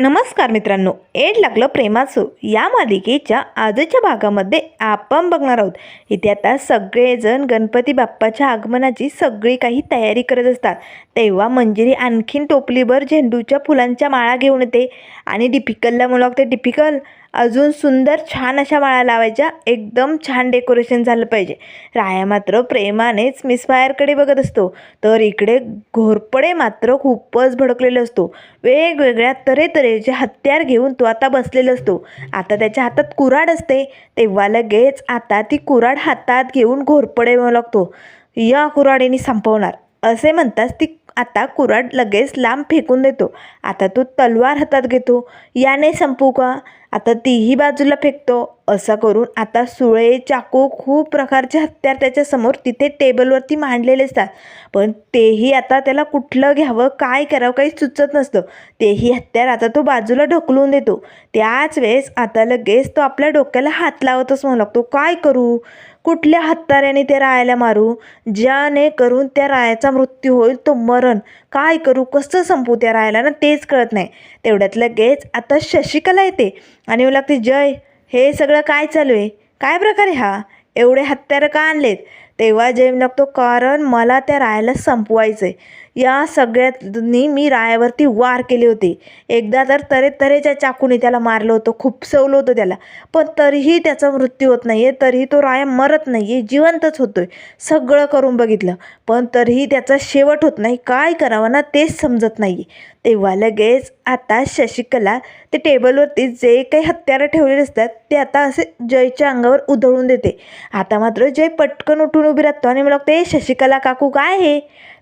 नमस्कार मित्रांनो एड लागलं प्रेमासू. या मालिकेच्या आजच्या भागामध्ये आपण बघणार आहोत. इथे आता सगळेजण गणपती बाप्पाच्या आगमनाची सगळी काही तयारी करत असतात. तेव्हा मंजिरी आणखीन टोपलीभर झेंडूच्या फुलांच्या माळा घेऊन येते. आणि डिपिकलला मला वाटते डिपिकल अजून सुंदर छान अशा माळा लावायच्या. एकदम छान डेकोरेशन झालं पाहिजे. राया मात्र प्रेमानेच मिस फायरकडे बघत असतो. तर इकडे घोरपडे मात्र खूपच भडकलेला असतो. वेगवेगळ्या तऱ्हेतऱ्हेचे हत्यार घेऊन तो आता बसलेला असतो. आता त्याच्या हातात कुऱ्हाड असते. तेव्हा लगेच आता ती कुऱ्हाड हातात घेऊन घोरपडे लागतो या कुराडीने संपवणार. असे म्हणताच ती आता कुऱ्हाड लगेच लांब फेकून देतो. आता तो तलवार हातात घेतो. याने संपू का? आता तीही बाजूला फेकतो. असं करून आता सुळे चाकू खूप प्रकारचे हत्यार त्याच्यासमोर तिथे टेबलवरती मांडलेले असतात. पण तेही आता त्याला कुठलं घ्यावं काय करावं काही सुचत नसतं. तेही हत्यार आता तो बाजूला ढकलून देतो. त्याच वेळेस आता लगेच तो आपल्या डोक्याला हात लावतच म्हणू लागतो. काय करू? कुठल्या हत्याऱ्याने त्या रायाला मारू? ज्याने करून त्या रायाचा मृत्यू होईल तो मरण. काय करू? कसं संपू त्या रायाला? ना तेच कळत नाही. तेवढ्यात लगेच आता शशिकला येते आणि मला लागते जय हे सगळं काय चालू आहे? काय प्रकारे हा? एवढे हत्यारं का आणलेत? तेव्हा जय लागतो कारण मला त्या रायाला संपवायचं आहे या सगळ्यांनी मी रायावरती वार केले होते. एकदा तर तरे तऱ्हेच्या चाकूने त्याला मारलं होतं खूप सवलं होतं त्याला. पण तरीही त्याचा मृत्यू होत नाही आहे तरीही तो राया मरत नाही आहे जिवंतच होतो आहे सगळं करून बघितलं. पण तरीही त्याचा शेवट होत नाही काय करावं ना तेच समजत नाही तेव्हा लगेच आता शशिकला ते टेबलवरती जे काही हत्यारं ठेवलेले असतात ते आता असे जयच्या अंगावर उधळून देते. आता मात्र जय पटकन उठून उभी राहतो आणि मला ते शशिकला काकू काय हे?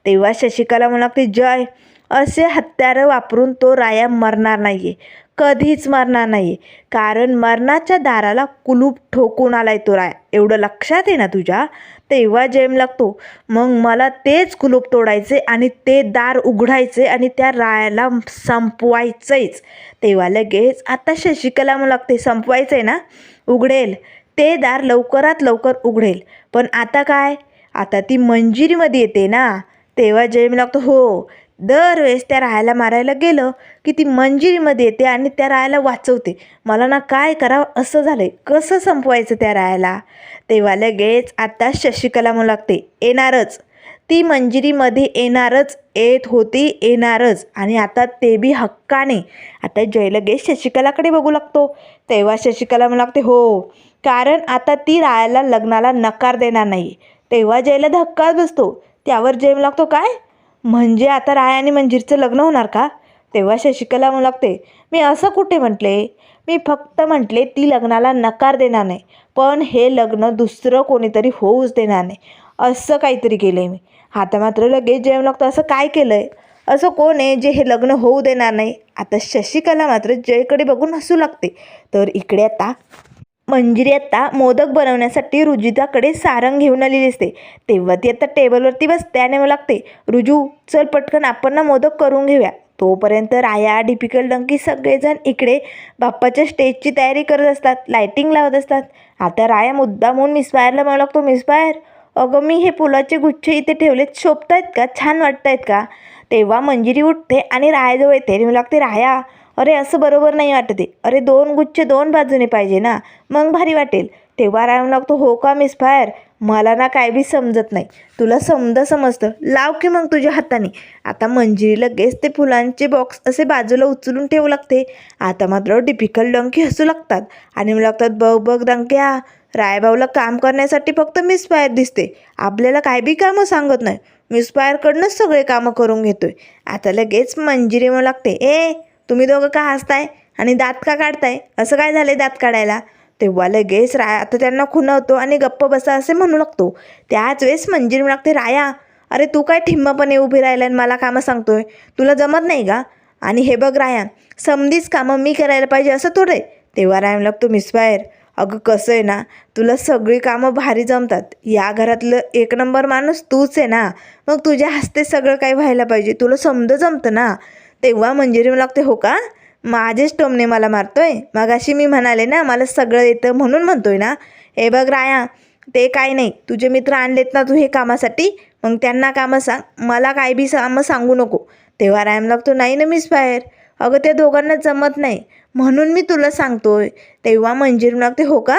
तेव्हा शशिकला मला जय! असे हत्यारं वापरून तो राया मरणार नाही आहे कधीच मरणार नाही आहे कारण मरणाच्या दाराला कुलूप ठोकून आलाय तो राया. एवढं लक्षात आहे ना तुझ्या? तेव्हा जेम लागतो. मग मला तेच कुलूप तोडायचे आणि ते दार उघडायचे आणि त्या रायाला संपवायचंच. तेव्हा लगेच आता शशिकला मला लागते संपवायचं आहे ना? उघडेल. ते दार लवकरात लवकर उघडेल. पण आता काय? आता ती मंजिरीमध्ये येते ना. तेव्हा जय लागतो हो. दरवेळेस त्या राहायला मारायला गेलं की ती मंजिरीमध्ये येते आणि त्या रायाला वाचवते. मला ना काय करावं असं झालं आहे कसं संपवायचं त्या रायाला तेव्हा लगेच आता शशिकला म्हणू लागते येणारच. ती मंजिरीमध्ये येणारच येत होती येणारच. आणि आता ते बी हक्काने. आता जय लगेच शशिकलाकडे बघू लागतो. तेव्हा शशिकला म्हणू लागते हो. कारण आता ती राहायला लग्नाला नकार देणार नाही. तेव्हा जयला धक्काच बसतो. त्यावर जेम लागतो काय? म्हणजे आता राय आणि मंजिरचं लग्न होणार का? तेव्हा शशिकला म्हणू लागते मी असं कुठे म्हटले? मी फक्त म्हटले ती लग्नाला नकार देणार नाही पण हे लग्न दुसरं कोणीतरी होऊच देणार नाही. असं काहीतरी केलं आहे मी. आता मात्र लगेच जेम लागतो असं काय केलं आहे असं कोण आहे जे हे लग्न होऊ देणार नाही? आता शशिकला मात्र जयकडे बघून हसू लागते. तर इकडे आता मंजिरी आत्ता मोदक बनवण्यासाठी रुजिताकडे सारंग घेऊन आलेली असते. तेव्हा ती आता टेबलवरती बसते आणि मला लागते. रुजू चल पटकन आपण ना मोदक करून घेऊया. तोपर्यंत राया डिपिकल डंकी सगळेजण इकडे बाप्पाच्या स्टेजची तयारी करत असतात. लायटिंग लावत असतात. आता राया मुद्दा म्हणून मिसफायरला म्हणू लागतो मिसफायर अगं मी हे फुलाचे गुच्छ इथे ठेवलेत शोभत आहेत का? छान वाटत आहेत का? तेव्हा मंजिरी उठते आणि रायाजवळ येते. म्हणू लागते राया अरे असं बरोबर नाही वाटते. अरे दोन गुच्छ दोन बाजूने पाहिजे ना. मग भारी वाटेल. तेव्हा राहून लागतो. हो का मिस फायर मला ना काय बी समजत नाही. तुला समजा समजतं. लाव की मग तुझ्या हाताने. आता मंजिरी लगेच ते फुलांचे बॉक्स असे बाजूला उचलून ठेवू लागते. आता मात्र डिफिकल्ट डंकी हसू लागतात. आणि मग लागतात बघ बघ डंक्या. रायबाऊला काम करण्यासाठी फक्त मिस फायर दिसते. आपल्याला काय बी कामं सांगत नाही. मिस फायरकडनंच सगळे कामं करून घेतोय. आता लगेच मंजिरी म्हणू लागते ए तुम्ही दोघं का हसताय आणि दात का काढताय? असं काय झालं दात काढायला? तेव्हा लगेच राया आता त्यांना खुणवतो आणि गप्प बसा असे म्हणू लागतो. त्याच वेळेस मंजिरी लागते राया अरे तू काय ठिम्मपणे उभी राहिला आणि मला कामं सांगतोय? तुला जमत नाही का? आणि हे बघ राया समधीच कामं मी करायला पाहिजे असं थोडे तेव्हा राया लागतो मिसफायर अगं कसं आहे ना तुला सगळी कामं भारी जमतात. या घरातलं एक नंबर माणूस तूच आहे ना. मग तुझ्या हस्ते सगळं काही व्हायला पाहिजे. तुला समज जमतं ना. तेव्हा मंजिरी मला लागते हो का? माझेच टोमने मला मारतोय. मगाशी मी म्हणाले ना मला सगळं येतं म्हणून म्हणतोय ना. हे बघ राया ते काय नाही. तुझे मित्र आणलेत ना तू हे कामासाठी? मग त्यांना कामं सांग. मला काय बी कामं सांगू नको. तेव्हा रायम लागतो नाही ना मिस बाहेर अगं त्या दोघांना जमत नाही. म्हणून मी तुला सांगतोय. तेव्हा मंजिरी लागते हो का?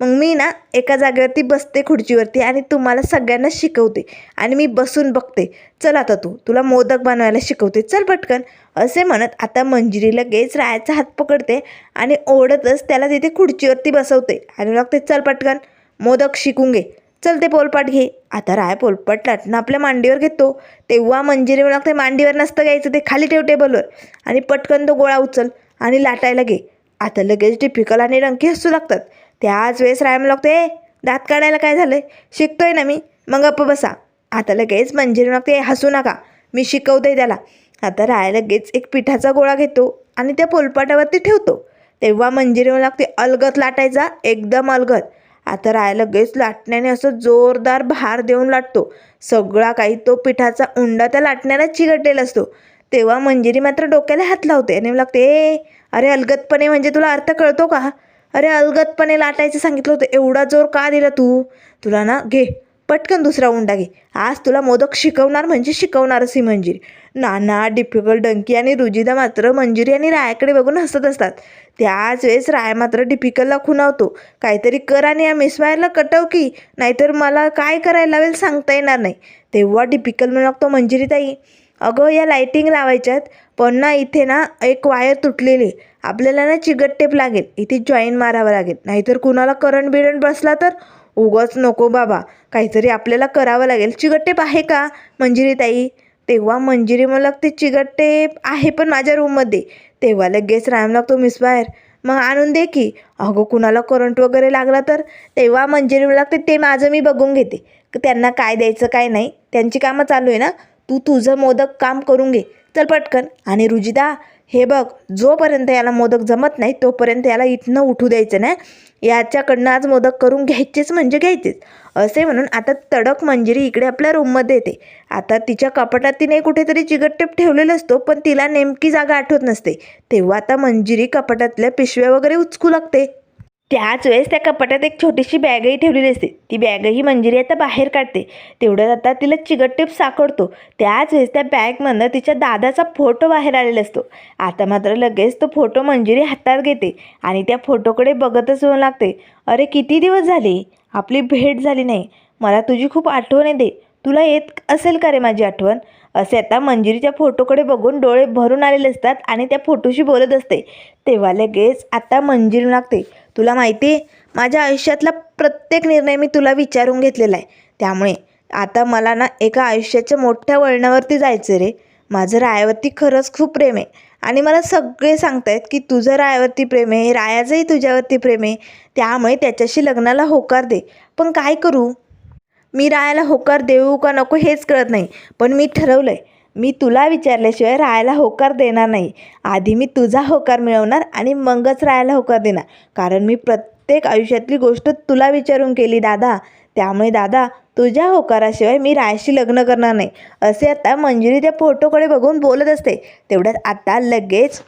मग मी ना एका जागेवरती बसते खुर्चीवरती आणि तुम्हाला सगळ्यांना शिकवते. आणि मी बसून बघते. चल आता तू तुला मोदक बनवायला शिकवते. चल पटकन. असे म्हणत आता मंजिरी लगेच रायाचा हात पकडते आणि ओढतच त्याला तिथे खुर्चीवरती बसवते. आणि लागते चल पटकन. मोदक शिकून घे. चल ते पोलपाट घे. आता राय पोलपाट लाटणं आपल्या मांडीवर घेतो. तेव्हा मंजिरी मला लागते मांडीवर नसतं घ्यायचं ते खाली ठेव टेबलवर. आणि पटकन तो गोळा उचल आणि लाटायला घे. आता लगेच टिपिकल आणि रंकी हसू लागतात. त्याच वेळेस राय मला लागते "ए, दात काढायला काय झालं शिकतोय ना मी. मग गप्प बसा. आता लगेच मंजिरी लागते हसू नका. मी शिकवते त्याला. आता राय लगेच एक पिठाचा गोळा घेतो आणि त्या पोलपाटावरती ठेवतो. तेव्हा मंजिरी लागते अलगत लाटायचा एकदम अलगत. आता राय लगेच लाटण्याने असं जोरदार भार देऊन लाटतो. सगळा काही तो पिठाचा उंडा त्या लाटण्याला चिघटलेला असतो. तेव्हा मंजिरी मात्र डोक्याला हात लावते आणि लागते ए अरे अलगतपणे म्हणजे तुला अर्थ कळतो का? अरे अलगतपणे लाटायचं सांगितलं होतं. एवढा जोर का दिला तू? तुला ना घे. पटकन दुसरा उंडा घे. आज तुला मोदक शिकवणार म्हणजे शिकवणारच ही मंजिरी. नाना डिफिकल्ट डंकी आणि रुजिदा मात्र मंजिरी आणि रायाकडे बघून हसत असतात. त्याच वेळेस राय मात्र डिफिकल्टला खुणावतो. काहीतरी कर आणि या मिसवायला कटव की नाहीतर मला काय करायला लावेल सांगता येणार नाही. तेव्हा डिफिकल्ट म्हणू लागतो मंजिरी ताई अगं या लाईटिंग लावायच्यात पण ना इथे ना एक वायर तुटलेली आहे. आपल्याला ना चिगट टेप लागेल. इथे जॉईन मारावं लागेल. नाहीतर कुणाला करंट बिरंट बसला तर उगाच नको बाबा. काहीतरी आपल्याला करावं लागेल. चिकट टेप आहे का? मंजिरी ताई तेव्हा मंजिरी मला लागते चिकट टेप आहे पण माझ्या रूममध्ये तेव्हा लगेच राम लागतो मिस बाहेर मग आणून दे की. अगं कुणाला करंट वगैरे लागला तर? तेव्हा मंजिरी मला लागते ते माझं मी बघून घेते. त्यांना काय द्यायचं काय नाही. त्यांची कामं चालू आहे ना? तू तुझं मोदक काम करून घे. चल पटकन. आणि रुजिदा हे बघ जोपर्यंत याला मोदक जमत नाही तोपर्यंत याला इथनं उठू द्यायचं नाही. याच्याकडनं आज मोदक करून घ्यायचेच म्हणजे घ्यायचेच. असे म्हणून आता तडक मंजिरी इकडे आपल्या रूममध्ये येते. आता तिच्या कपाटात तिने कुठेतरी चिगटटेप ठेवलेला असतो पण तिला नेमकी जागा आठवत नसते. तेव्हा आता मंजिरी कपाटातल्या पिशव्या वगैरे उचकू लागते. त्याच वेळेस त्या कपाटात एक छोटीशी बॅगही ठेवलेली असते. ती बॅगही मंजिरी आता बाहेर काढते. तेवढ्यात आता तिला चिगटटेप साकडतो त्याच वेळेस त्या बॅगमधनं तिच्या दादाचा फोटो बाहेर आलेला असतो. आता मात्र लगेच तो फोटो मंजिरी हातात घेते आणि त्या फोटोकडे बघतच होऊ लागते. अरे किती दिवस झाले? आपली भेट झाली नाही. मला तुझी खूप आठवण येते. तुला येत असेल का रे माझी आठवण? असे आता मंजिरीच्या फोटोकडे बघून डोळे भरून आलेले असतात आणि त्या फोटोशी बोलत असते. तेव्हा लगेच आता मंजिरी लागते तुला माहिती आहे माझ्या आयुष्यातला प्रत्येक निर्णय मी तुला विचारून घेतलेला आहे. त्यामुळे आता मला ना एका आयुष्याच्या मोठ्या वळणावरती जायचं रे. माझं रायावरती खरंच खूप प्रेम आहे. आणि मला सगळे सांगतायत की तुझं रायावरती प्रेम आहे रायाचंही तुझ्यावरती प्रेम आहे. त्यामुळे त्याच्याशी लग्नाला होकार दे. पण काय करू? मी रायाला होकार देऊ का नको हेच कळत नाही. पण मी ठरवलं आहे मी तुला विचारल्याशिवाय राहायला होकार देणार नाही. आधी मी तुझा होकार मिळवणार आणि मगच राहायला होकार देणार. कारण मी प्रत्येक आयुष्यातली गोष्ट तुला विचारून केली दादा. त्यामुळे दादा तुझ्या होकाराशिवाय मी रायशी लग्न करणार नाही. असे आता मंजिरी त्या फोटोकडे बघून बोलत असते. तेवढ्यात आता लगेच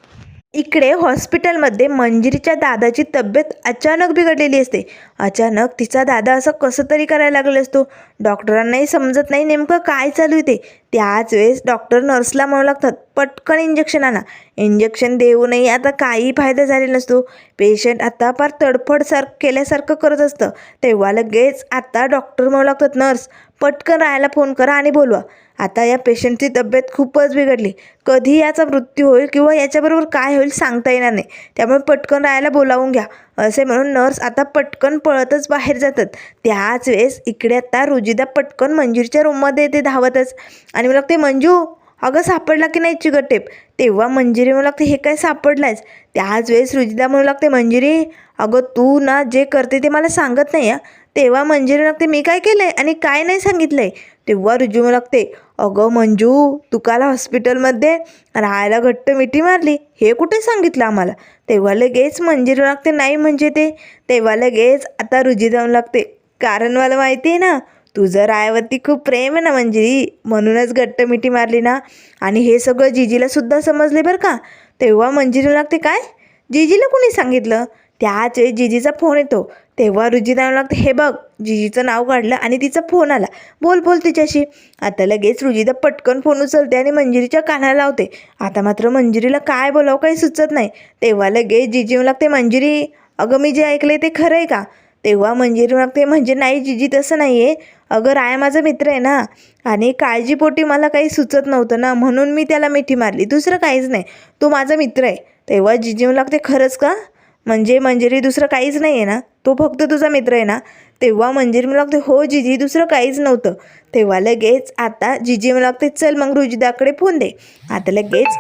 इकडे हॉस्पिटलमध्ये मंजिरीच्या दादाची तब्येत अचानक बिघडलेली असते. अचानक तिचा दादा असं कसं तरी करायला लागला असतो. डॉक्टरांनाही समजत नाही नेमकं काय चालू आहे ते. त्याच वेळेस डॉक्टर नर्सला म्हणू लागतात पटकन इंजेक्शन आणा. इंजेक्शन देऊनही आता काही फायदा झालेला नसतो. पेशंट आता फार तडफड सार केल्यासारखं करत असतं. तेव्हा लगेच आता डॉक्टर म्हणू लागतात नर्स पटकन राहायला फोन करा आणि बोलवा. आता या पेशंटची तब्येत खूपच बिघडली. कधी याचा मृत्यू होईल किंवा याच्याबरोबर काय होईल सांगता येणार नाही. त्यामुळे पटकन राहायला बोलावून घ्या. असे म्हणून नर्स आता पटकन पळतच बाहेर जातात. त्याच वेळेस इकडे आता रुजिदा पटकन मंजूरच्या रूममध्ये येते धावतच. आणि मला ते मंजू अगं सापडला की नाही चिकटेप तेव्हा मंजिरी म्हणू लागते हे काय सापडलायच त्याच वेळेस रुजिदा म्हणू लागते मंजिरी अगं तू ना जे करते ते मला सांगत नाही आहे तेव्हा मंजिरी लागते मी काय केलं आहे आणि काय नाही सांगितलं आहे तेव्हा रुजू लागते अगं मंजू तुकाला हॉस्पिटलमध्ये राहायला घट्ट मिठी मारली. हे कुठे सांगितलं आम्हाला? तेव्हा लगेच मंजिरी लागते नाही म्हणजे ते. तेव्हा लगेच आता रुजी जाऊन लागते कारण मला माहिती आहे ना तुझं रायावरती खूप प्रेम आहे ना मंजिरी. म्हणूनच घट्ट मिठी मारली ना. आणि हे सगळं जिजीला सुद्धा समजले बरं का? तेव्हा मंजिरी लागते काय? जिजीला कुणी सांगितलं? त्याच वेळी जिजीचा फोन येतो तेव्हा रुजिता लागते. हे बघ जिजीचं नाव काढलं आणि तिचा फोन आला. बोल बोल तिच्याशी. आता लगेच रुजिदा पटकन फोन उचलते आणि मंजिरीच्या कानाला लावते. आता मात्र मंजिरीला काय बोलावं काही सुचत नाही. तेव्हा लगेच जिजी लागते मंजिरी अगं मी जे ऐकले ते खरं आहे का? तेव्हा मंजिरी लागते म्हणजे नाही जिजी तसं नाही आहे अगं राया माझा मित्र आहे ना. आणि काळजीपोटी मला काही सुचत नव्हतं ना. म्हणून मी त्याला मिठी मारली. दुसरं काहीच नाही. तो माझा मित्र आहे. तेव्हा जिजी लागते खरंच का? म्हणजे मंजिरी दुसरं काहीच नाही आहे ना? तो फक्त तुझा मित्र आहे ना? तेव्हा मंजिरी मला लागते हो जिजी दुसरं काहीच नव्हतं. तेव्हा लगेच आता जिजी मला लागते चल मग रुजिदाकडे फोन दे. आता लगेच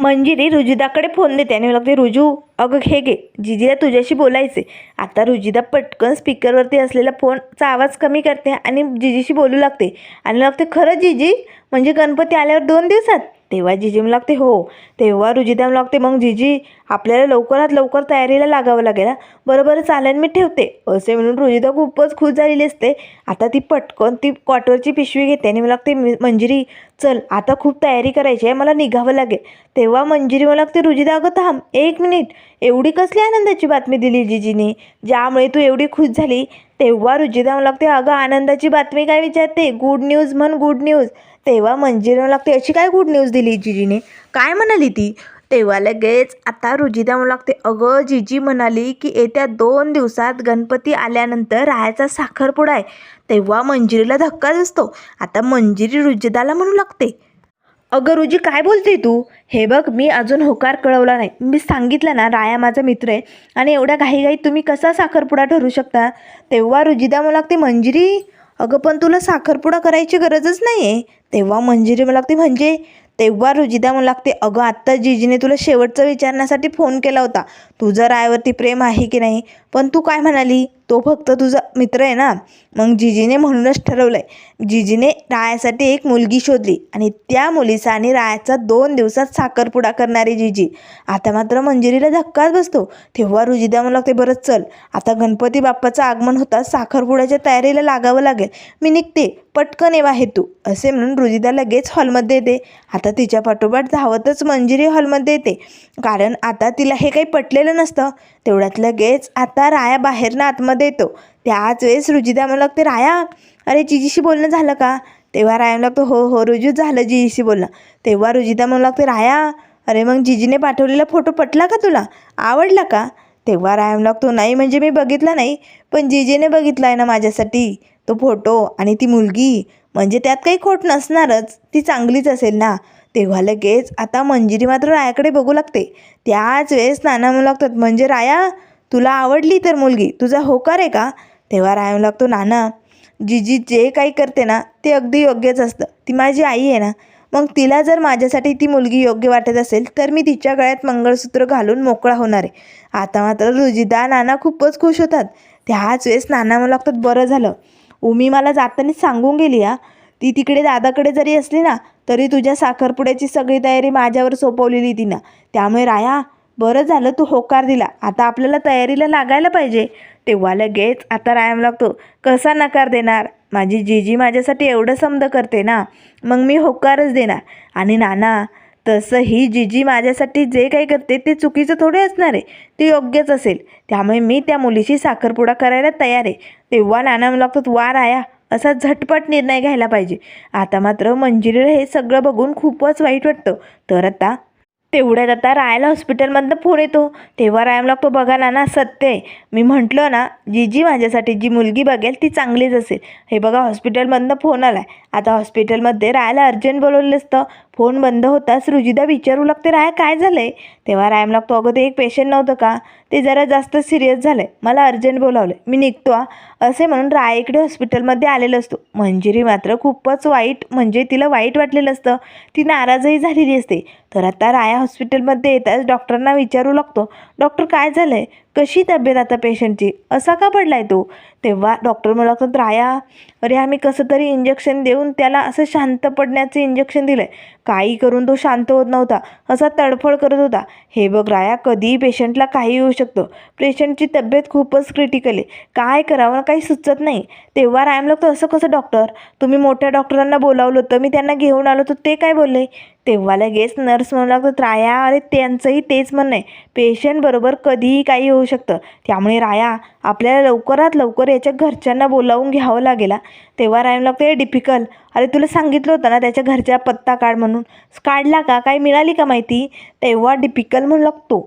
मंजिरी रुजिदाकडे फोन देते आणि मला लागते रुजू अगं हे घे जिजीला तुझ्याशी बोलायचे आता रुजिदा पटकन स्पीकरवरती असलेला फोनचा आवाज कमी करते आणि जिजीशी बोलू लागते. आणि लागते खरं जिजी म्हणजे गणपती आल्यावर दोन दिवसात तेव्हा जिजी मला लागते हो. तेव्हा रुजिदा मला लागते मग जिजी आपल्याला लवकरात लवकर तयारीला लागावं लागेल बरोबर बरं चालेल मी ठेवते. असे म्हणून रुजिदा खूपच खुश झालेली असते. आता ती पटकन ती क्वार्टरची पिशवी घेते आणि मला लागते मंजिरी चल आता खूप तयारी करायची आहे मला निघावं लागेल. तेव्हा मंजिरी मला लागते रुजिदा अगं थांब एक मिनिट. एवढी कसली आनंदाची बातमी दिली जिजीने ज्यामुळे तू एवढी खुश झाली? तेव्हा रुजिदा मला लागते अगं आनंदाची बातमी काय विचारते? गुड न्यूज म्हण गुड न्यूज तेव्हा मंजिरी मला लागते अशी काय गुड न्यूज दिली जिजीने? काय म्हणाली ती? तेव्हा लगेच आता रुजिदा म्हणू लागते. अगं जिजी म्हणाली की येत्या दोन दिवसात गणपती आल्यानंतर राहायचा साखरपुडा आहे. तेव्हा मंजिरीला धक्का दिसतो आता मंजिरी रुजिदाला म्हणू लागते. अगं रुजी काय बोलते तू? हे बघ मी अजून होकार कळवला नाही. मी सांगितलं ना राया माझा मित्र आहे आणि एवढ्या घाईघाई तुम्ही कसा साखरपुडा ठरू शकता? तेव्हा रुजिदा मला लागते मंजिरी. अगं पण तुला साखरपुडा करायची गरजच नाही आहे तेव्हा मंजिरी मला लागते. म्हणजे तेव्हा रुजिदा मला लागते. अगं आत्ता जिजीने तुला शेवटचं विचारण्यासाठी फोन केला होता. तुझं रायावरती प्रेम आहे की नाही? पण तू काय म्हणाली? तो फक्त तुझा मित्र आहे ना? मग जिजीने म्हणूनच ठरवलं आहे जिजीने रायासाठी एक मुलगी शोधली आणि त्या मुलीचा आणि रायाचा दोन दिवसात साखरपुडा करणारी जिजी. आता मात्र मंजिरीला धक्काच बसतो. तेव्हा रुजिदा मला लागते बरंच चल. आता गणपती बाप्पाचं आगमन होता साखरपुड्याच्या तयारीला लागावं लागेल. मी निघते. पटकन ये हे तू. असे म्हणून रुजिदा लगेच हॉलमध्ये येते. आता तिच्या पाठोपाठ धावतच मंजिरी हॉलमध्ये येते. कारण आता तिला हे काही पटलेलं नसतं. तेवढ्यात लगेच आता राया बाहेरनं आतमध्ये येतो. त्याच वेळेस रुजिदा मला लागते राया अरे जिजीशी बोलणं झालं का? तेव्हा राया म्हणू लागतो हो हो रुजू झालं जिजीशी बोलणं. तेव्हा रुजिदा म्हणू लागते राया अरे मग जिजीने पाठवलेला फोटो पटला का तुला? आवडला का? तेव्हा राया म्हणू लागतो नाही म्हणजे मी बघितला नाही पण जिजीने बघितला आहे ना माझ्यासाठी तो फोटो आणि ती मुलगी म्हणजे त्यात काही खोट नसणारच ती चांगलीच असेल ना. तेव्हा लगेच आता मंजिरी मात्र रायाकडे बघू लागते. त्याच वेळेस नाना म्हणू लागतात म्हणजे राया तुला आवडली तर मुलगी तुझा होकार आहे का? तेव्हा राया म्हणू लागतो नाना जिजी जे काही करते ना ते अगदी योग्यच असतं. ती माझी आई आहे ना. मग तिला जर माझ्यासाठी ती मुलगी योग्य वाटत असेल तर मी तिच्या गळ्यात मंगळसूत्र घालून मोकळा होणार आहे. आता मात्र रुजिदा नाना खूपच खुश होतात. त्याच वेळेस नाना मला लागतात बरं झालं. उमी मला जाताना सांगून गेली हा. ती तिकडे दादाकडे जरी असली ना तरी तुझ्या साखरपुड्याची सगळी तयारी माझ्यावर सोपवलेली तिनं त्यामुळे राया बरं झालं तू होकार दिला. आता आपल्याला तयारीला लागायला पाहिजे. तेव्हा लगेच आता रायाम लागतो कसा नकार देणार? माझी जीजी माझ्यासाठी एवढं समद करते ना. मग मी होकारच देणार. आणि नाना तसं ही जीजी माझ्यासाठी जे काही करते ते चुकीचं थोडे असणार आहे. ते योग्यच असेल. त्यामुळे मी त्या मुलीशी साखरपुडा करायला तयार आहे. तेव्हा नाना लागतो लागतात वा राया असा झटपट निर्णय घ्यायला पाहिजे. आता मात्र मंजिरीला हे सगळं बघून खूपच वाईट वाटतं. तर आता तेवढ्यात आता रायाला हॉस्पिटलमधनं फोन येतो. तेव्हा रायम लागतो बघा ना ना सत्य आहे. मी म्हटलं ना जी जी माझ्यासाठी जी मुलगी बघेल ती चांगलीच असेल. हे बघा हॉस्पिटलमधनं फोन आला आहे आता हॉस्पिटलमध्ये रायाला अर्जंट बोलवलं असतं. फोन बंद होताच रुजिदा विचारू लागते राय काय झालं आहे तेव्हा रायम लागतो अगं ते एक पेशंट नव्हतं का? ते जरा जास्त सिरियस झालं आहे मला अर्जंट बोलावलं मी निघतो असे म्हणून राय इकडे हॉस्पिटलमध्ये आलेलं असतो. मंजिरी मात्र खूपच वाईट म्हणजे तिला वाईट वाटलेलं असतं. ती नाराजही झालेली असते. तर आता राया हॉस्पिटलमध्ये येताच डॉक्टरांना विचारू लागतो डॉक्टर काय झालं आहे कशी तब्येत आता पेशंटची? असा का पडलाय तो? तेव्हा डॉक्टर मला तर राया अरे आम्ही कसं तरी इंजेक्शन देऊन त्याला असं शांत पडण्याचं इंजेक्शन दिलं आहे काही करून तो शांत होत नव्हता. असा तडफड करत होता. हे बघ राया कधीही पेशंटला काही होऊ शकतं. पेशंटची तब्येत खूपच क्रिटिकल आहे. काय करावं? काही सुचत नाही. तेव्हा रायम लागतो असं कसं डॉक्टर तुम्ही मोठ्या डॉक्टरांना बोलावलं होतं मी त्यांना घेऊन आलो तर ते काय बोलले? तेव्हा लगेच नर्स म्हणू लागतात राया अरे त्यांचंही तेच म्हणणं आहे. पेशंटबरोबर कधीही काही होऊ शकतं. त्यामुळे राया आपल्याला लवकरात लवकर याच्या घरच्यांना बोलावून घ्यावं लागेल तेव्हा राया लागतं हे डिफिकल अरे तुला सांगितलं होतं ना त्याच्या घरच्या पत्ता काढ म्हणून. काढला का? काही मिळाली का माहिती? तेव्हा डिफिकल म्हणू लागतो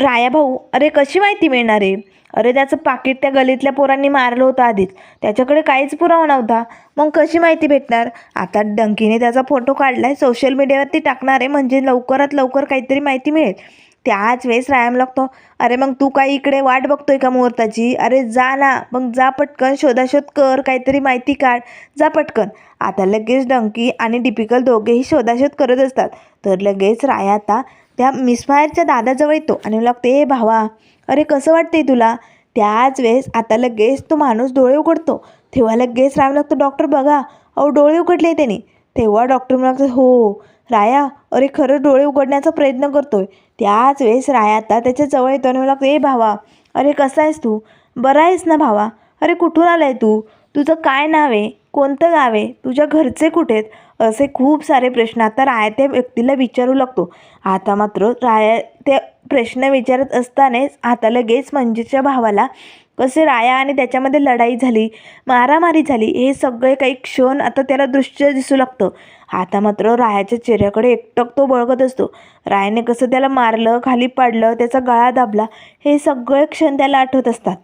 राया भाऊ अरे कशी माहिती मिळणार आहे? अरे त्याचं पाकिट त्या गलीतल्या पोरांनी मारलं होतं आधीच. त्याच्याकडे काहीच पुरावा नव्हता. मग कशी माहिती भेटणार? आता डंकीने त्याचा फोटो काढलाय सोशल मीडियावरती टाकणार आहे म्हणजे लवकरात लवकर काहीतरी माहिती मिळेल. त्याच वेळेस रायाम लागतो अरे मग तू काही इकडे वाट बघतोय का मुहूर्ताची? अरे जा ना मग जा पटकन शोधाशोध कर काहीतरी माहिती काढ जा पटकन. आता लगेच डंकी आणि डिपिकल दोघेही शोधाशोध करत असतात. तर लगेच राया आता त्या मिसफायरच्या दादाजवळ येतो आणि लागतो ए भावा अरे कसं वाटतंय तुला? त्याच वेळेस आता लगेच तो माणूस डोळे उघडतो. तेव्हा लगेच राम लागतो डॉक्टर बघा अहो डोळे उघडले त्याने. तेव्हा डॉक्टर म्हणतो हो राया अरे खरं डोळे उघडण्याचा प्रयत्न करतोय. त्याच वेळेस राया आता त्याच्याजवळ येतो आणि लागतो ए भावा अरे कसा आहेस तू? बरा आहेस ना भावा. अरे कुठून आलाय तू? तुझं काय नाव आहे? कोणतं गाव आहे? तुझ्या घरचे कुठे आहेत? असे खूप सारे प्रश्न आता राया त्या व्यक्तीला विचारू लागतो. आता मात्र राया ते प्रश्न विचारत असतानाच आता लगेच मंजूच्या भावाला कसे राया आणि त्याच्यामध्ये लढाई झाली मारामारी झाली हे सगळे काही क्षण आता त्याला दृश्य दिसू लागतं. आता मात्र रायाच्या चेहऱ्याकडे एकटक तो बळगत असतो. रायाने कसं त्याला मारलं खाली पाडलं त्याचा गळा दाबला हे सगळे क्षण त्याला आठवत असतात.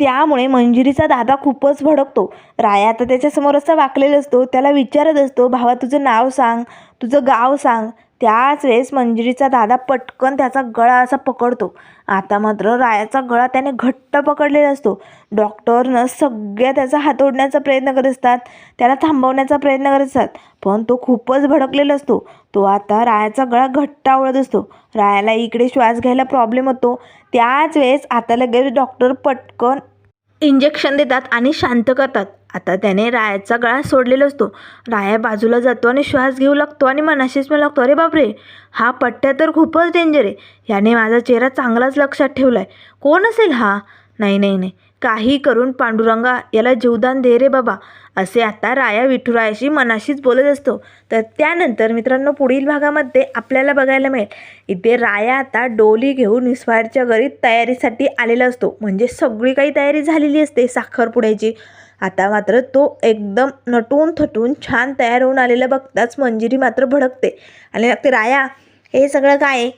त्यामुळे मंजिरीचा दादा खूपच भडकतो. राया आता त्याच्यासमोर असा वाकलेला असतो त्याला विचारत असतो भावा तुझं नाव सांग तुझं गाव सांग. त्याच वेळेस मंजिरीचा दादा पटकन त्याचा गळा असा पकडतो. आता मात्र रायाचा गळा त्याने घट्ट पकडलेला असतो. डॉक्टरनं सगळ्या त्याचा हात ओढण्याचा प्रयत्न करत असतात. त्याला थांबवण्याचा प्रयत्न करत असतात. पण तो खूपच भडकलेला असतो. तो आता रायाचा गळा घट्ट आवळत असतो. रायाला इकडे श्वास घ्यायला प्रॉब्लेम होतो. त्याच वेळेस आता लगेच डॉक्टर पटकन इंजेक्शन देतात आणि शांत करतात. आता त्याने रायाचा गळा सोडलेला असतो. राया बाजूला जातो आणि श्वास घेऊ लागतो आणि मनाशीच मला लागतो अरे बापरे हा पट्ट्या तर खूपच डेंजर आहे. याने माझा चेहरा चांगलाच लक्षात ठेवला आहे कोण असेल हा? नाही नाही नाही. काही करून पांडुरंगा याला जीवदान दे रे बाबा. असे आता राया विठुरायाशी मनाशीच बोलत असतो. तर त्यानंतर मित्रांनो पुढील भागामध्ये आपल्याला बघायला मिळेल. इथे राया आता डोली घेऊन निस्वारच्या घरी तयारीसाठी आलेला असतो. म्हणजे सगळी काही तयारी झालेली असते. साखरपुड्याची आता मात्र तो एकदम नटून थटून छान तयार होऊन आलेला बघताच मंजिरी मात्र भडकते. आणि लागते राया हे सगळं काय आहे?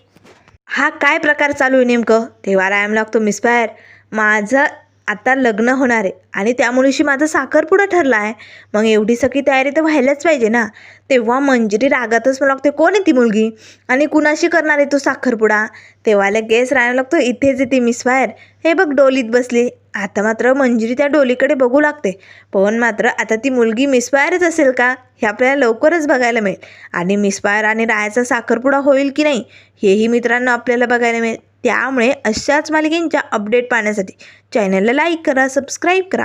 हा काय प्रकार चालू आहे नेमकं? तेव्हा रायाम लागतो मिसफायर माझं आता लग्न होणार आहे आणि त्या मुलीशी माझा साखरपुडा ठरला आहे. मग एवढी सगळी तयारी तर व्हायलाच पाहिजे ना? तेव्हा मंजिरी रागातच मला लागते कोण आहे ती मुलगी? आणि कुणाशी करणार आहे तो साखरपुडा तेव्हा लगेच राहायला लागतो इथेच येते मिसफायर हे बघ डोलीत बसली. आता मात्र मंजिरी त्या डोलीकडे बघू लागते. पण मात्र आता ती मुलगी मिसफायरच असेल का? हे आपल्याला लवकरच बघायला मिळेल. आणि मिसफायर आणि रायाचा साखरपुडा होईल की नाही हेही मित्रांनो आपल्याला बघायला मिळेल. त्यामुळे अशाच मालिकेंच्या अपडेट पाहण्यासाठी चॅनलला लाईक करा सबस्क्राईब करा.